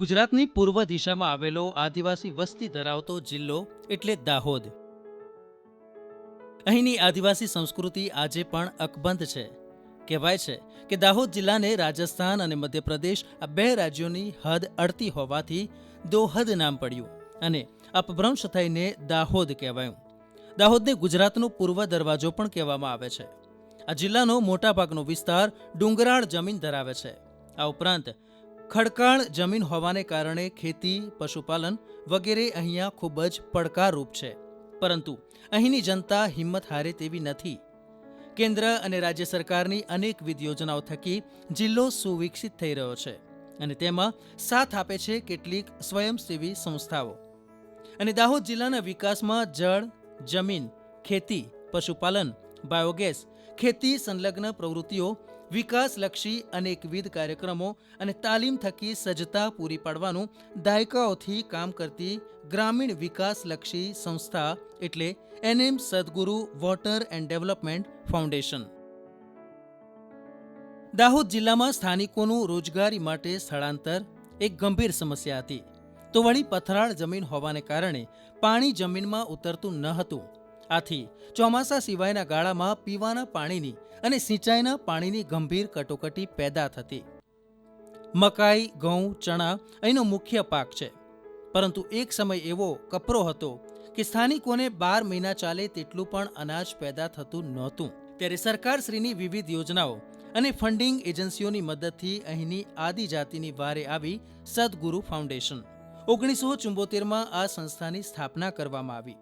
ગુજરાતની પૂર્વ દિશામાં આવેલો આદિવાસી વસ્તી ધરાવતો જિલ્લો એટલે દાહોદ. અહીંની આદિવાસી સંસ્કૃતિ આજે પણ અકબંધ છે. કહેવાય છે કે દાહોદ જિલ્લાને રાજસ્થાન અને મધ્યપ્રદેશ આ બે રાજ્યોની હદ અડતી હોવાથી દોહદ નામ પડ્યું અને અપભ્રંશ થઈને દાહોદ કહેવાયું. દાહોદને ગુજરાતનો પૂર્વ દરવાજો પણ કહેવામાં આવે છે. આ જિલ્લાનો મોટાભાગનો વિસ્તાર ડુંગરાળ જમીન ધરાવે છે. આ ઉપરાંત ખડકાળ જમીન હોવાને કારણે ખેતી, પશુપાલન વગેરે અહીંયા ખૂબ જ પડકારરૂપ છે. પરંતુ અહીંની જનતા હિંમત હારે તેવી નથી. કેન્દ્ર અને રાજ્ય સરકારની અનેકવિધ યોજનાઓ થકી જિલ્લો સુવિકસિત થઈ રહ્યો છે અને તેમાં સાથ આપે છે કેટલીક સ્વયંસેવી સંસ્થાઓ. અને દાહોદ જિલ્લાના વિકાસમાં જળ, જમીન, ખેતી, પશુપાલન, બાયોગેસ, ખેતી સંલગ્ન પ્રવૃત્તિઓ વિકાસલક્ષી અનેકવિધ કાર્યક્રમો અને તાલીમ થકી સજ્જતા પૂરી પાડવાનું દાયકાઓથી કામ કરતી ગ્રામીણ વિકાસલક્ષી સંસ્થા એટલે NM Sadguru water and development foundation. Dahod જિલ્લામાં સ્થાનિકોનું રોજગારી માટે સ્થળાંતર એક ગંભીર સમસ્યા હતી. તો વળી પથરાળ જમીન હોવાને કારણે પાણી જમીનમાં ઉતરતું ન હતું. આથી ચોમાસા સિવાયના ગાળામાં પીવાના પાણીની અને સિંચાઈના પાણીની ગંભીર કટોકટી પેદા થતી. મકાઈ, ઘઉં, ચણા અહીંનો મુખ્ય પાક છે. પરંતુ એક સમય એવો કપરો હતો કે સ્થાનિકોને બાર મહિના ચાલે તેટલું પણ અનાજ પેદા થતું નહોતું. ત્યારે સરકારશ્રીની વિવિધ યોજનાઓ અને ફંડિંગ એજન્સીઓની મદદથી અહીંની આદિજાતિની વારે આવી સદગુરુ ફાઉન્ડેશન. ઓગણીસો ચુંબોતેરમાં આ સંસ્થાની સ્થાપના કરવામાં આવી.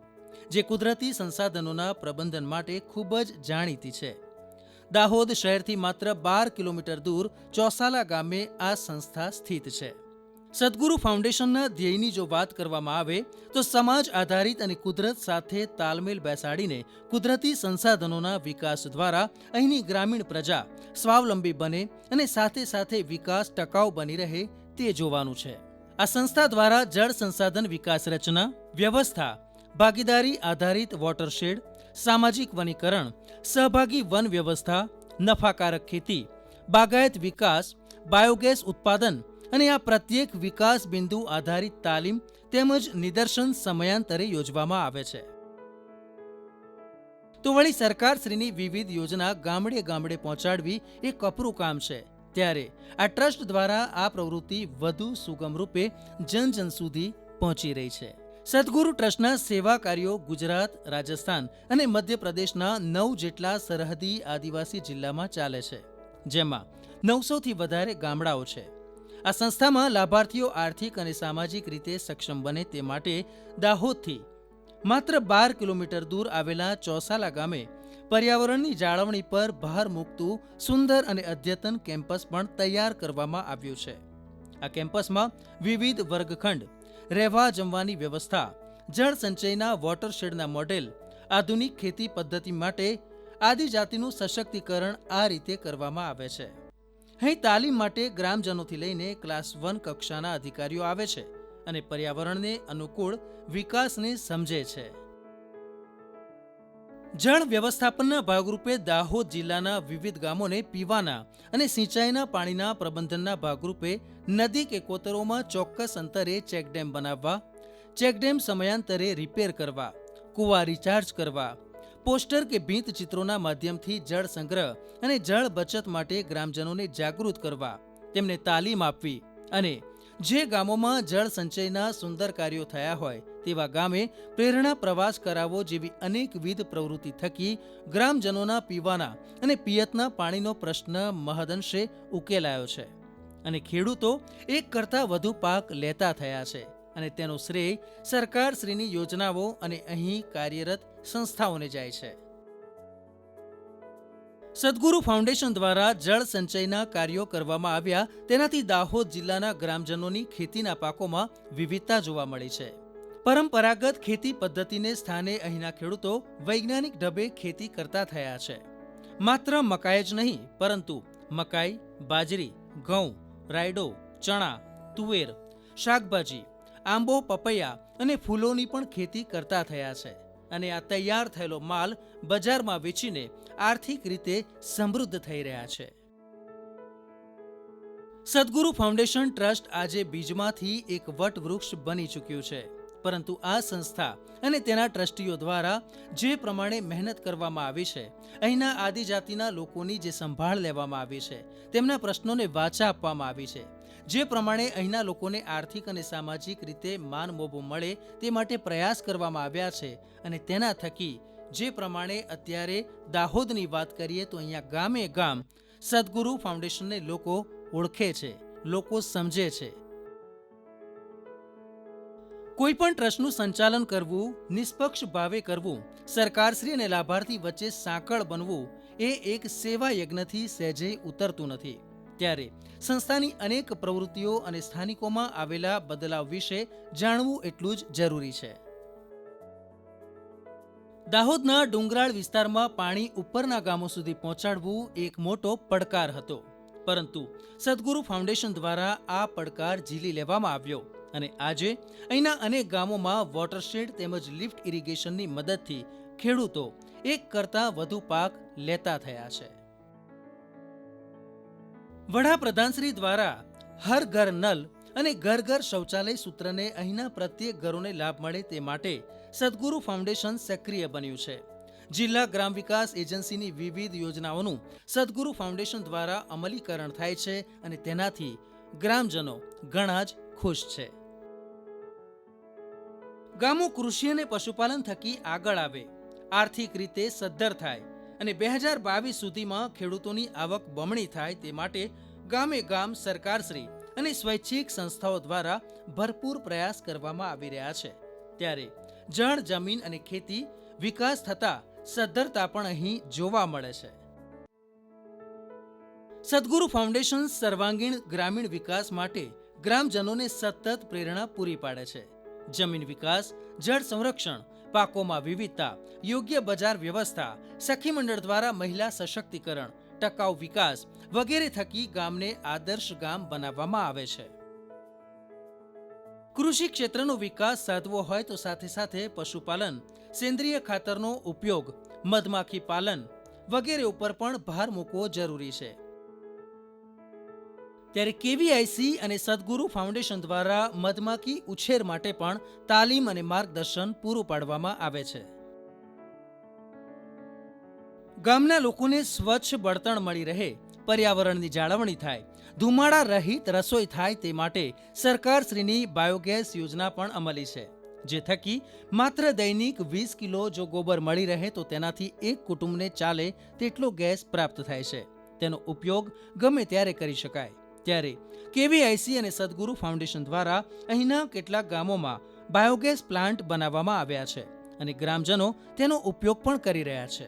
જે કુદરતી સંસાધનોના પ્રબંધન માટે ખૂબ જ જાણીતી છે. દાહોદ શહેરથી માત્ર બાર કિલોમીટર દૂર ચોસાલા ગામે આ સંસ્થા સ્થિત છે. સદગુરુ ફાઉન્ડેશનના ધ્યેયની જો વાત કરવામાં આવે, તો સમાજ આધારિત અને કુદરત સાથે તાલમેલ બેસાડીને કુદરતી સંસાધનોના વિકાસ દ્વારા અહીંની ગ્રામીણ પ્રજા સ્વાવલંબી બને અને સાથે સાથે વિકાસ ટકાઉ બની રહે તે જોવાનું છે. આ સંસ્થા દ્વારા જળ સંસાધન વિકાસ રચના, વ્યવસ્થા ભાગીદારી આધારિત વોટરશેડ, સામાજિક વનીકરણ, સહભાગી વન વ્યવસ્થા, નફાકારક ખેતી, બાગાયત વિકાસ, બાયોગેસ ઉત્પાદન અને આ પ્રત્યેક વિકાસ બિંદુ આધારિત તાલીમ તેમજ નિદર્શન સમયાંતરે યોજવામાં આવે છે. તો વળી સરકારશ્રીની વિવિધ યોજના ગામડે ગામડે પહોંચાડવી એ કપરું કામ છે. ત્યારે આ ટ્રસ્ટ દ્વારા આ પ્રવૃત્તિ વધુ સુગમ રૂપે જન જન સુધી પહોંચી રહી છે. સદગુરુ ટ્રસ્ટના સેવા કાર્યો ગુજરાત, રાજસ્થાન અને મધ્યપ્રદેશના નવ જેટલા સરહદી આદિવાસી જિલ્લામાં ચાલે છે, જેમાં નવસોથી વધારે ગામડાઓ છે. આ સંસ્થામાં લાભાર્થીઓ આર્થિક અને સામાજિક રીતે સક્ષમ બને તે માટે દાહોદથી માત્ર બાર કિલોમીટર દૂર આવેલા ચોસાલા ગામે પર્યાવરણની જાળવણી પર ભાર મૂકતું સુંદર અને અદ્યતન કેમ્પસ પણ તૈયાર કરવામાં આવ્યું છે. આ કેમ્પસમાં વિવિધ વર્ગખંડ રહેવા જમવાની વ્યવસ્થા. જળ સંચયના વોટરશેડના મોડેલ આધુનિક ખેતી પદ્ધતિ માટે આદિજાતિનું સશક્તિકરણ આ રીતે કરવામાં આવે છે. અહીં તાલીમ માટે ગ્રામજનોથી લઈને ક્લાસ વન કક્ષાના અધિકારીઓ આવે છે અને પર્યાવરણને અનુકૂળ વિકાસને સમજે છે. જળ વ્યવસ્થાપનના ભાગરૂપે દાહોદ જિલ્લાના વિવિધ ગામોને પીવાના અને સિંચાઈના પાણીના પ્રબંધનના ભાગરૂપે નદી કે કોતરોમાં ચોક્કસ અંતરે ચેકડેમ બનાવવા, ચેકડેમ સમયાંતરે રિપેર કરવા, કુવા રિચાર્જ કરવા, પોસ્ટર કે ભીંત ચિત્રોના માધ્યમથી જળ સંગ્રહ અને જળ બચત માટે ગ્રામજનોને જાગૃત કરવા, તેમને તાલીમ આપવી અને જે ગામોમાં જળ સંચયના સુંદર કાર્યો થયા હોય, તેવા ગામે પ્રેરણા પ્રવાસ કરાવવો જેવી અનેકવિધ પ્રવૃત્તિ થકી ગ્રામજનોના પીવાના અને પિયતના પાણીનો પ્રશ્ન મહદંશે ઉકેલાયો છે. અને ખેડૂતો એક કરતાં વધુ પાક લેતા થયા છે અને તેનો શ્રેય સરકારશ્રીની યોજનાઓ અને અહીં કાર્યરત સંસ્થાઓને જાય છે. સદગુરુ ફાઉન્ડેશન દ્વારા જળ સંચયના કાર્યો કરવામાં આવ્યા, તેનાથી દાહોદ જિલ્લાના ગ્રામજનોની ખેતીના પાકોમાં વિવિધતા જોવા મળી છે. પરંપરાગત ખેતી પદ્ધતિને સ્થાને અહીંના ખેડૂતો વૈજ્ઞાનિક ઢબે ખેતી કરતા થયા છે. માત્ર મકાઈ જ નહીં, પરંતુ મકાઈ, બાજરી, ઘઉં, રાયડો, ચણા, તુવેર, શાકભાજી, આંબો, પપૈયા અને ફૂલોની પણ ખેતી કરતા થયા છે. અને આ તૈયાર થયેલો માલ બજારમાં વેચીને આર્થિક રીતે સમૃદ્ધ થઈ રહ્યા છે. સદગુરુ ફાઉન્ડેશન ટ્રસ્ટ આજે બીજમાંથી એક વટવૃક્ષ બની ચૂક્યું છે. પરંતુ આ સંસ્થા અને તેના ટ્રસ્ટીઓ દ્વારા જે પ્રમાણે મહેનત કરવામાં આવી છે, અહીંના આદિજાતિના લોકોની જે સંભાળ લેવામાં આવી છે, તેમના પ્રશ્નોને વાચા આપવામાં આવી છે. જે પ્રમાણે અહીંના લોકોને આર્થિક અને સામાજિક રીતે માન મોભો મળે તે માટે પ્રયાસ કરવામાં આવ્યા છે અને તેના થકી જે પ્રમાણે અત્યારે દાહોદની વાત કરીએ તો અહીંયા ગામે ગામ સદગુરુ ફાઉન્ડેશનને લોકો ઓળખે છે, લોકો સમજે છે. કોઈ પણ ટ્રસ્ટનું સંચાલન કરવું, નિષ્પક્ષ ભાવે કરવું, સરકારશ્રી અને લાભાર્થી વચ્ચે સાંકળ બનવું એ એક સેવા યજ્ઞથી સહેજે ઉતરતું નથી. ત્યારે સંસ્થાની અનેક પ્રવૃત્તિઓ અને સ્થાનિકોમાં આવેલા બદલાવ વિશે જાણવું એટલું જ જરૂરી છે. દાહોદના ડુંગરાળ વિસ્તારમાં પાણી ઉપરના ગામો સુધી પહોંચાડવું એક મોટો પડકાર હતો. પરંતુ સદગુરુ ફાઉન્ડેશન દ્વારા આ પડકાર ઝીલી લેવામાં આવ્યો અને આજે અહીંના અનેક ગામોમાં વોટરશેડ તેમજ લિફ્ટ ઇરિગેશનની મદદથી ખેડૂતો એક કરતાં વધુ પાક લેતા થયા છે. વડાપ્રધાનશ્રી દ્વારા હર ઘર નલ અને ઘર ઘર શૌચાલય સૂત્રને અહીંના પ્રત્યેક ઘરોને લાભ મળે તે માટે સદગુરુ ફાઉન્ડેશન સક્રિય બન્યું છે. જિલ્લા ગ્રામ વિકાસ એજન્સીની વિવિધ યોજનાઓનું સદગુરુ ફાઉન્ડેશન દ્વારા અમલીકરણ થાય છે અને તેનાથી ગ્રામજનો ઘણા જ ખુશ છે. ગામો કૃષિ અને પશુપાલન થકી આગળ આવે. આર્થિક રીતે સદ્ધર થાય. અને બે હજાર બાવીસ સુધીમાં ખેડૂતોની આવક બમણી થાય તે માટે ગામે ગામ સરકારશ્રી અને સ્વૈચ્છિક સંસ્થાઓ દ્વારા ભરપૂર પ્રયાસ કરવામાં આવી રહ્યા છે. ત્યારે જળ, જમીન અને ખેતી વિકાસ થતા સદ્ધરતા પણ અહીં જોવા મળે છે. સદગુરુ ફાઉન્ડેશન સર્વાંગીણ ગ્રામીણ વિકાસ માટે ગ્રામજનોને સતત પ્રેરણા પૂરી પાડે છે. જમીન વિકાસ, જળ સંરક્ષણ, પાકોમાં વિવિધતા, યોગ્ય બજાર વ્યવસ્થા, સખી મંડળ દ્વારા મહિલા સશક્તિકરણ, ટકાઉ વિકાસ વગેરે થકી ગામને આદર્શ ગામ બનાવવામાં આવે છે. કૃષિ ક્ષેત્રનો વિકાસ સાધવો હોય તો સાથે સાથે પશુપાલન, સેન્દ્રિય ખાતરનો ઉપયોગ, મધમાખી પાલન વગેરે ઉપર પણ ભાર મૂકવો જરૂરી છે. ત્યારે કેવીઆઈસી અને સદગુરુ ફાઉન્ડેશન દ્વારા મધમાખી ઉછેર માટે પણ તાલીમ અને માર્ગદર્શન પૂરું પાડવામાં આવે છે. ગામના લોકોને સ્વચ્છ બળતણ મળી રહે, પર્યાવરણની જાળવણી થાય, ધુમાડા રહિત રસોઈ થાય તે માટે સરકારશ્રીની બાયોગેસ યોજના પણ અમલી છે, જે થકી માત્ર દૈનિક વીસ કિલો જો ગોબર મળી રહે તો તેનાથી એક કુટુંબને ચાલે તેટલો ગેસ પ્રાપ્ત થાય છે. તેનો ઉપયોગ ગમે ત્યારે કરી શકાય. ત્યારે કેવીઆઈસી અને સદગુરુ ફાઉન્ડેશન દ્વારા અહીંના કેટલાક ગામોમાં બાયોગેસ પ્લાન્ટ બનાવવામાં આવ્યા છે અને ગ્રામજનો તેનો ઉપયોગ પણ કરી રહ્યા છે.